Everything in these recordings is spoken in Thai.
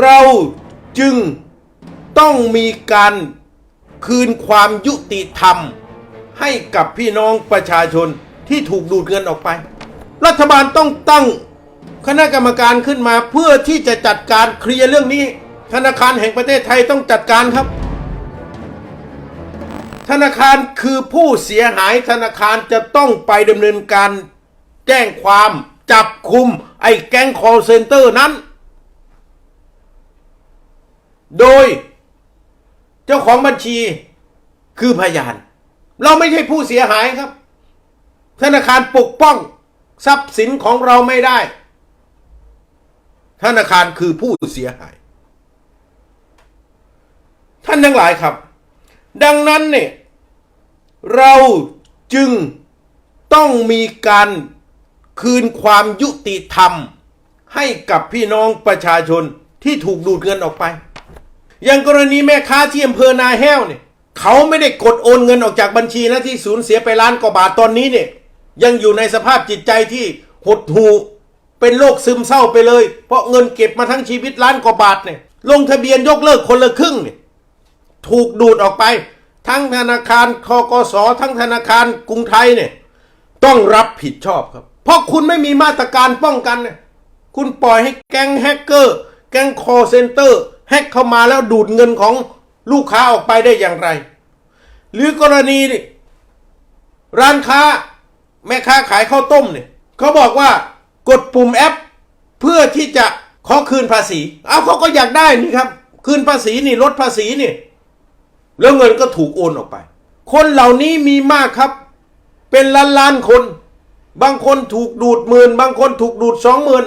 เราจึงต้องมีการคืนความยุติธรรม ให้กับพี่น้องประชาชนที่ถูกดูดเงินออกไป รัฐบาลต้องตั้งคณะกรรมการขึ้นมาเพื่อที่จะจัดการเคลียร์เรื่องนี้ ธนาคารแห่งประเทศไทยต้องจัดการครับ ธนาคารคือผู้เสียหายธนาคารจะต้องไปดำเนินการแจ้งความจับคุมไอ้แก๊ง call center นั้น โดย เจ้าของบัญชีคือพยาน เราไม่ใช่ผู้เสียหายครับ ธนาคารปกป้องทรัพย์สินของเราไม่ได้ ธนาคารคือผู้เสียหาย ท่านทั้งหลายครับ ดังนั้นเนี่ยเราจึงต้องมีการคืนความยุติธรรมให้กับพี่น้องประชาชนที่ถูกดูดเงินออกไป อย่างกรณีแม่ค้าที่อำเภอนาแห้วเนี่ยเขาไม่ได้กดโอนเงินออกจากบัญชีนะที่สูญเสียไปล้านกว่าบาทตอนนี้เนี่ยยังอยู่ในสภาพจิตใจที่หดหู่เป็นโรคซึมเศร้าไปเลย เพราะเงินเก็บมาทั้งชีวิตล้านกว่าบาทเนี่ยลงทะเบียนยกเลิกคนละครึ่งเนี่ยถูกดูดออกไป ทั้งธนาคารคกสทั้งธนาคารกรุงไทยเนี่ยต้องรับผิดชอบครับ เพราะคุณไม่มีมาตรการป้องกันเนี่ยคุณปล่อยให้แก๊งแฮกเกอร์ แก๊งคอเซ็นเตอร์ แฮกเข้ามาแล้วดูดเงินของลูกค้าออกไปได้อย่างไร หรือกรณีร้านค้าแม่ค้าขายข้าวต้มเนี่ยเขาบอกว่ากดปุ่มแอป เพื่อที่จะขอคืนภาษี เอาเขาก็อยากได้นี่ครับ คืนภาษีนี่ลดภาษีนี่ แล้วเงินก็ถูกโอนออกไป คนเหล่านี้มีมากครับ เป็นล้านล้านคน บางคนถูกดูดหมื่น บางคนถูกดูดสองหมื่น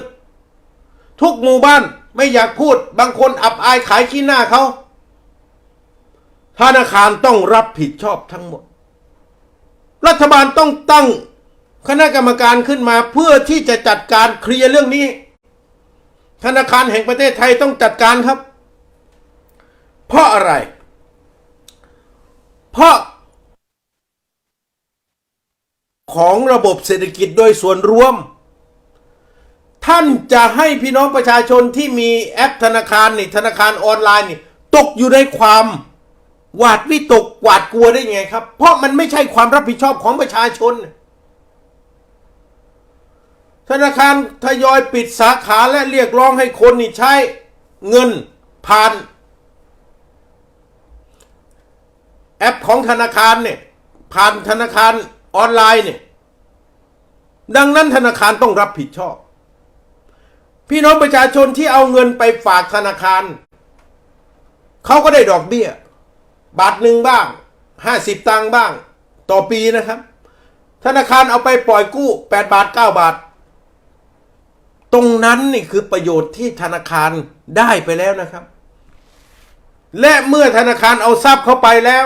ทุกหมู่บ้าน ไม่อยากพูดบางคนอับอายขายขี้หน้าเขาธนาคารต้องรับผิดชอบทั้งหมด รัฐบาลต้องตั้งคณะกรรมการขึ้นมาเพื่อที่จะจัดการเคลียร์เรื่องนี้ ธนาคารแห่งประเทศไทยต้องจัดการครับ เพราะอะไร เพราะ ของระบบเศรษฐกิจโดยส่วนรวม ท่านจะให้พี่น้องประชาชนที่มีแอปธนาคารนี่ธนาคารออนไลน์นี่ตกอยู่ในความหวาดวิตกหวาดกลัวได้ยังไงครับ เพราะมันไม่ใช่ความรับผิดชอบของประชาชน ธนาคารทยอยปิดสาขาและเรียกร้องให้คนนี่ใช้เงินผ่านแอปของธนาคารเนี่ยผ่านธนาคารออนไลน์เนี่ยดังนั้นธนาคารต้องรับผิดชอบ พี่น้องประชาชนที่เอาเงินไปฝากธนาคาร เขาก็ได้ดอกเบี้ย บาทหนึ่งบ้างห้าสิบตังค์บ้าง ต่อปีนะครับ ธนาคารเอาไปปล่อยกู้แปดบาทเก้าบาท ตรงนั้นนี่คือประโยชน์ที่ธนาคารได้ไปแล้วนะครับ และเมื่อธนาคารเอาทรัพย์เข้าไปแล้ว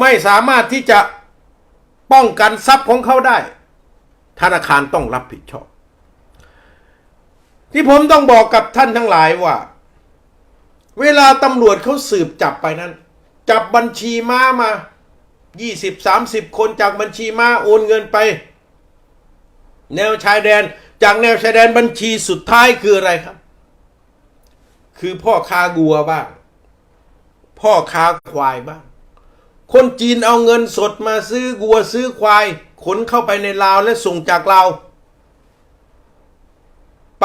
ไม่สามารถที่จะป้องกันทรัพย์ของเขาได้ ธนาคารต้องรับผิดชอบ ที่ผมต้องบอกกับท่านทั้งหลายว่า เวลาตำรวจเขาสืบจับไปนั้น จับบัญชีม้ามา20 30 คนจากบัญชีม้าโอนเงินไป แนวชายแดน จากแนวชายแดนบัญชีสุดท้ายคืออะไรครับ คือพ่อค้างัวบ้าง พ่อค้าควายบ้าง คนจีนเอาเงินสดมาซื้อวัวซื้อควาย ขนเข้าไปในลาวและส่งจากลาว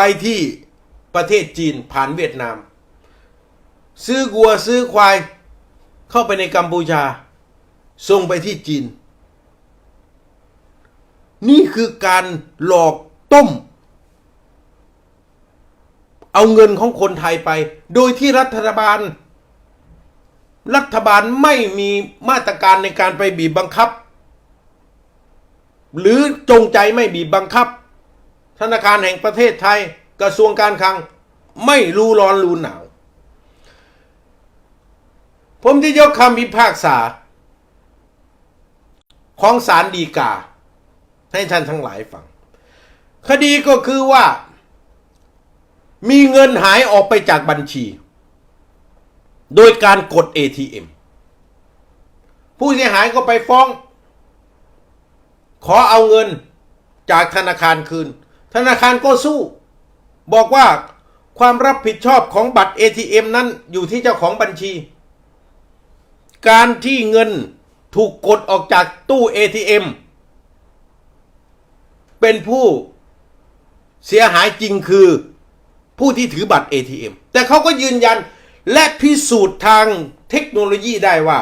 ไปที่ประเทศจีนผ่านเวียดนาม ซื้อวัวซื้อควาย เข้าไปในกัมพูชา ส่งไปที่จีน นี่คือการหลอกต้ม เอาเงินของคนไทยไป โดยที่รัฐบาล รัฐบาลไม่มีมาตรการในการไปบีบบังคับ หรือจงใจไม่บีบบังคับ ธนาคารแห่งประเทศไทย กระทรวงการคลัง ไม่รู้ร้อนรู้หนาว ผมที่ยกคำพิพากษา ของศาลฎีกา ให้ท่านทั้งหลายฟัง คดีก็คือว่า มีเงินหายออกไปจากบัญชี โดยการกด ATM ผู้เสียหายก็ไปฟ้อง ขอเอาเงินจากธนาคารคืน ธนาคารก็สู้ บอกว่าความรับผิดชอบของบัตร ATM นั้นอยู่ที่เจ้าของบัญชี การที่เงินถูกกดออกจากตู้ ATM เป็นผู้เสียหายจริงคือผู้ที่ถือบัตร ATM แต่เขาก็ยืนยันและพิสูจน์ทางเทคโนโลยีได้ว่า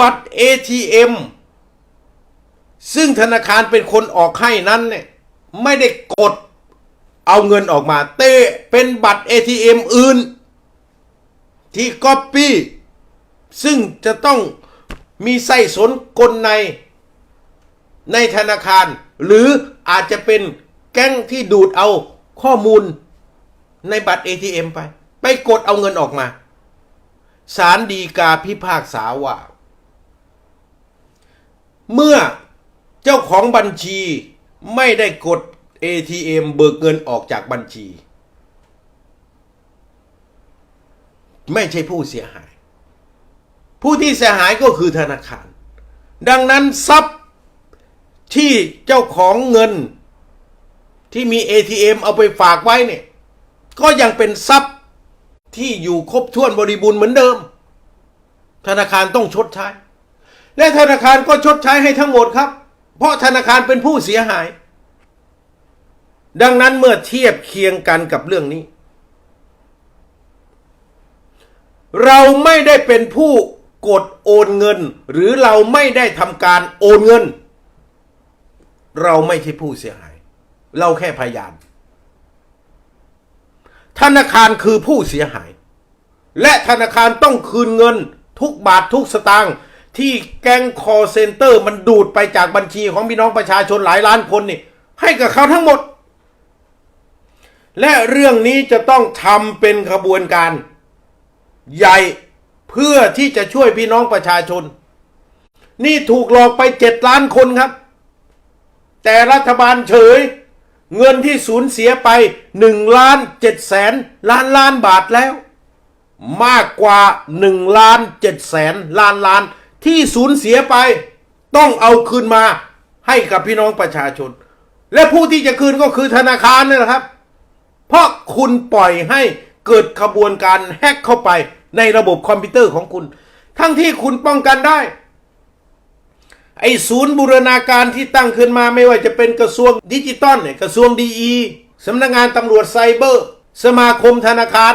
บัตร ATM ซึ่งธนาคารเป็นคนออกให้นั้นเนี่ย ไม่ได้กดเอาเงินออกมา เต้เป็นบัตร ATM อื่น ที่ก๊อปปี้ซึ่งจะต้องมีไส้สนกลใน ในธนาคาร หรืออาจจะเป็นแก๊งที่ดูดเอาข้อมูลในบัตร ATM ไป ไปกดเอาเงินออกมาสารดีกาพิพากษาว่า เมื่อเจ้าของบัญชี ไม่ได้กด ATM เบิกเงินออกจากบัญชี ไม่ใช่ผู้เสียหาย ผู้ที่เสียหายก็คือธนาคาร ดังนั้นทรัพย์ที่เจ้าของเงินที่มี ATM เอาไปฝากไว้เนี่ย ก็ยังเป็นทรัพย์ที่อยู่ครบถ้วนบริบูรณ์เหมือนเดิม ธนาคารต้องชดใช้ และธนาคารก็ชดใช้ให้ทั้งหมดครับ เพราะธนาคารเป็นผู้เสียหาย ดังนั้นเมื่อเทียบเคียงกันกับเรื่องนี้ เราไม่ได้เป็นผู้กดโอนเงิน หรือเราไม่ได้ทำการโอนเงิน เราไม่ใช่ผู้เสียหาย เราแค่พยานธนาคารคือผู้เสียหาย และธนาคารต้องคืนเงินทุกบาททุกสตางค์ ที่แก๊งคอเซนเตอร์มันดูดไปจากบัญชีของพี่น้องประชาชนหลายล้านคนนี่ ให้กับเขาทั้งหมด และเรื่องนี้จะต้องทำเป็นขบวนการ ใหญ่เพื่อที่จะช่วยพี่น้องประชาชน นี่ถูกหลอกไปเจ็ดล้านคนครับ แต่รัฐบาลเฉย เงินที่สูญเสียไปหนึ่งล้านเจ็ดแสนล้านล้านบาทแล้ว มากกว่าหนึ่งล้านเจ็ดแสนล้านล้าน ที่สูญเสียไปต้องเอาคืนมาให้กับพี่น้องประชาชน และผู้ที่จะคืนก็คือธนาคารนี่แหละครับ เพราะคุณปล่อยให้เกิดขบวนการแฮกเข้าไปในระบบคอมพิวเตอร์ของคุณ ทั้งที่คุณป้องกันได้ ไอศูนย์บูรณาการที่ตั้งขึ้นมาไม่ว่าจะเป็นกระทรวงดิจิตอลเนี่ยกระทรวงดีอีสำนักงานตำรวจไซเบอร์ สมาคมธนาคาร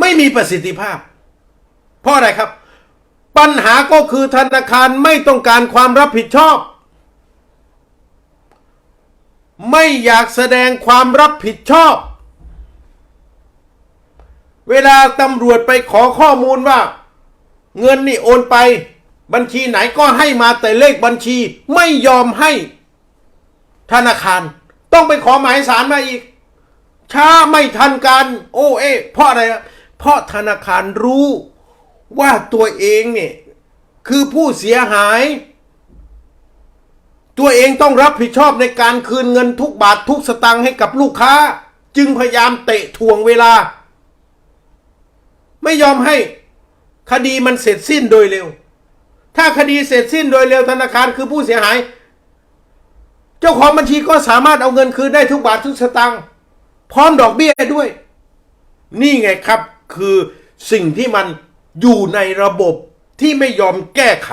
ไม่มีประสิทธิภาพ เพราะอะไรครับ ปัญหาก็คือธนาคารไม่ต้องการความรับผิดชอบ ไม่อยากแสดงความรับผิดชอบ เวลาตำรวจไปขอข้อมูลว่า เงินนี่โอนไป บัญชีไหนก็ให้มาแต่เลขบัญชีไม่ยอมให้ธนาคาร ต้องไปขอหมายสารมาอีกช้าไม่ทันการ โอ้เอ๊ะเพราะอะไรเพราะธนาคารรู้ ว่าตัวเองเนี่ยคือผู้เสียหาย ตัวเองต้องรับผิดชอบในการคืนเงินทุกบาททุกสตางค์ให้กับลูกค้า จึงพยายามเตะทวงเวลา ไม่ยอมให้คดีมันเสร็จสิ้นโดยเร็ว ถ้าคดีเสร็จสิ้นโดยเร็วธนาคารคือผู้เสียหาย เจ้าของบัญชีก็สามารถเอาเงินคืนได้ทุกบาททุกสตางค์พร้อมดอกเบี้ยด้วย นี่ไงครับคือสิ่งที่มัน อยู่ในระบบที่ไม่ยอมแก้ไข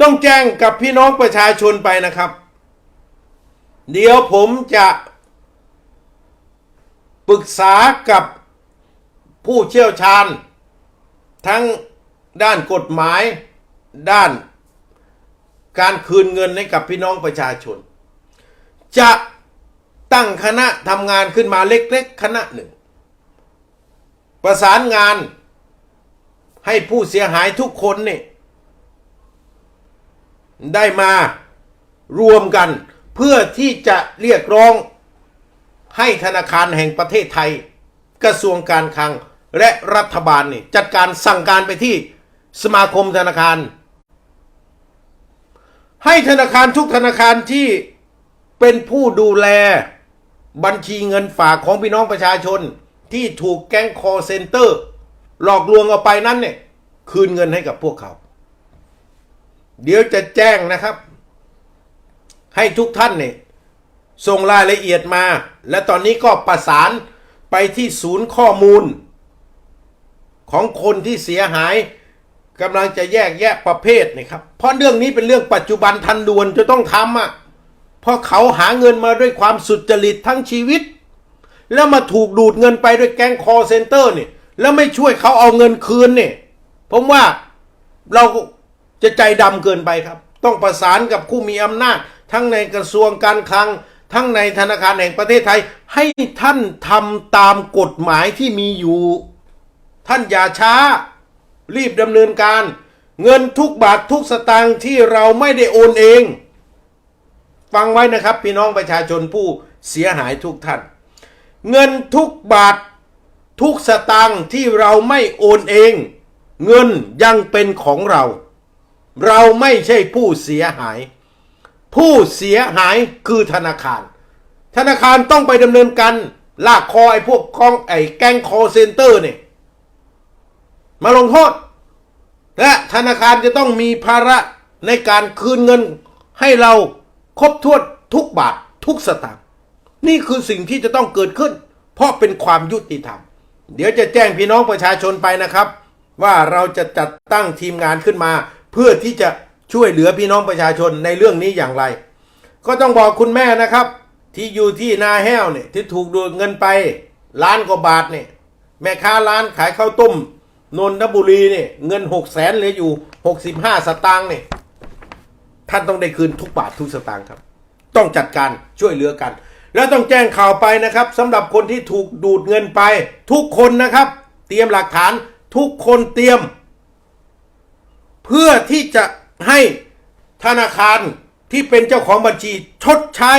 ต้องแจ้งกับพี่น้องประชาชนไปนะครับ เดี๋ยวผมจะปรึกษากับผู้เชี่ยวชาญ ทั้งด้านกฎหมาย ด้านการคืนเงินให้กับพี่น้องประชาชน จะตั้งคณะทำงานขึ้นมาเล็กๆ คณะหนึ่ง ประสานงานให้ผู้เสียหายทุกคนนี่ได้มารวมกันเพื่อที่จะเรียกร้องให้ธนาคารแห่งประเทศไทย กระทรวงการคลังและรัฐบาลนี่จัดการสั่งการไปที่สมาคมธนาคาร ให้ธนาคารทุกธนาคารที่เป็นผู้ดูแลบัญชีเงินฝากของพี่น้องประชาชน ที่ถูกแก๊งคอเซ็นเตอร์ หลอกลวงเอาไปนั้นเนี่ย คืนเงินให้กับพวกเขา เดี๋ยวจะแจ้งนะครับ ให้ทุกท่านเนี่ยส่งรายละเอียดมา และตอนนี้ก็ประสานไปที่ศูนย์ข้อมูล ของคนที่เสียหายกำลังจะแยกแยะประเภทนี่ครับ เพราะเรื่องนี้เป็นเรื่องปัจจุบันทันด่วนจะต้องทำอะเพราะเขาหาเงินมาด้วยความสุจริตทั้งชีวิต แล้วมาถูกดูดเงินไปด้วยแก๊งคอเซนเตอร์เนี่ยแล้วไม่ช่วยเขาเอาเงินคืนเนี่ยผมว่าเราจะใจดำเกินไปครับ ต้องประสานกับผู้มีอำนาจ ทั้งในกระทรวงการคลัง ทั้งในธนาคารแห่งประเทศไทย ให้ท่านทำตามกฎหมายที่มีอยู่ ท่านอย่าช้า รีบดำเนินการ เงินทุกบาททุกสตางค์ที่เราไม่ได้โอนเอง ฟังไว้นะครับ พี่น้องประชาชนผู้เสียหายทุกท่าน เงินทุกบาท ทุกสตางค์ที่เราไม่โอนเอง เงินยังเป็นของเรา เราไม่ใช่ผู้เสียหาย ผู้เสียหายคือธนาคาร ธนาคารต้องไปดำเนินการลากคอไอ้พวกกองไอ้แก๊งคอเซนเตอร์เนี่ยมาลงโทษและธนาคารจะต้องมีภาระในการคืนเงินให้เราครบถ้วนทุกบาททุกสตางค์ นี่คือสิ่งที่จะต้องเกิดขึ้น เพราะเป็นความยุติธรรม เดี๋ยวจะแจ้งพี่น้องประชาชนไปนะครับ ว่าเราจะจัดตั้งทีมงานขึ้นมา เพื่อที่จะช่วยเหลือพี่น้องประชาชนในเรื่องนี้อย่างไร ก็ต้องบอกคุณแม่นะครับ ที่อยู่ที่นาแห้วเนี่ยที่ถูกดูดเงินไปล้านกว่าบาทเนี่ยแม่ค้าร้านขายข้าวต้มนนทบุรีเนี่ยเงินหกแสนเหลืออยู่หกสิบห้าสตางค์เนี่ยท่านต้องได้คืนทุกบาททุกสตางค์ครับ ต้องจัดการช่วยเหลือกัน แล้วต้องแจ้งข่าวไปนะครับสำหรับคนที่ถูกดูดเงินไป ทุกคนนะครับ เตรียมหลักฐานทุกคนเตรียม เพื่อที่จะให้ธนาคารที่เป็นเจ้าของบัญชีชดใช้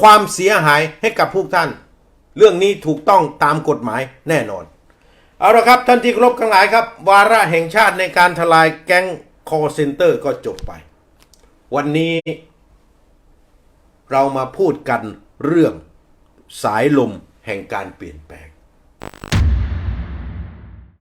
ความเสียหายให้กับพวกท่าน เรื่องนี้ถูกต้องตามกฎหมายแน่นอน เอาละครับท่านที่ครพทั้งหลายครับ วาระแห่งชาติในการทลายแก๊งคอเซนเตอร์ก็จบไป วันนี้เรามาพูดกัน เรื่องสายลมแห่งการเปลี่ยนแปลง